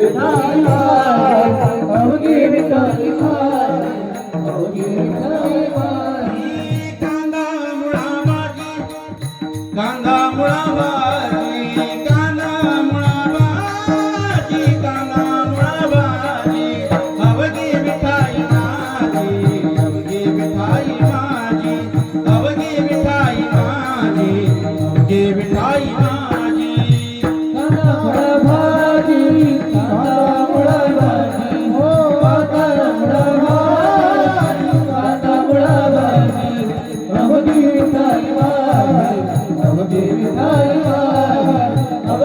ांदा मुबाजी कांदा मुबाजी कांदा मुबाजी बाबगे विधाय बे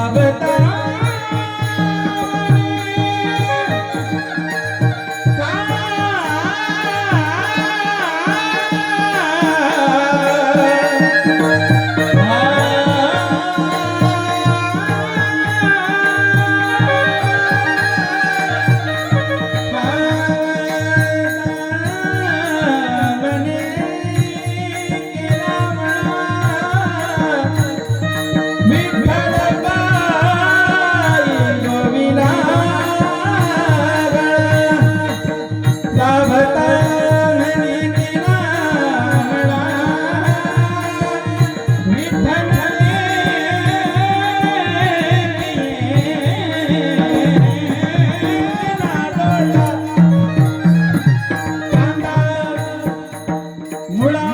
যাবে Hola.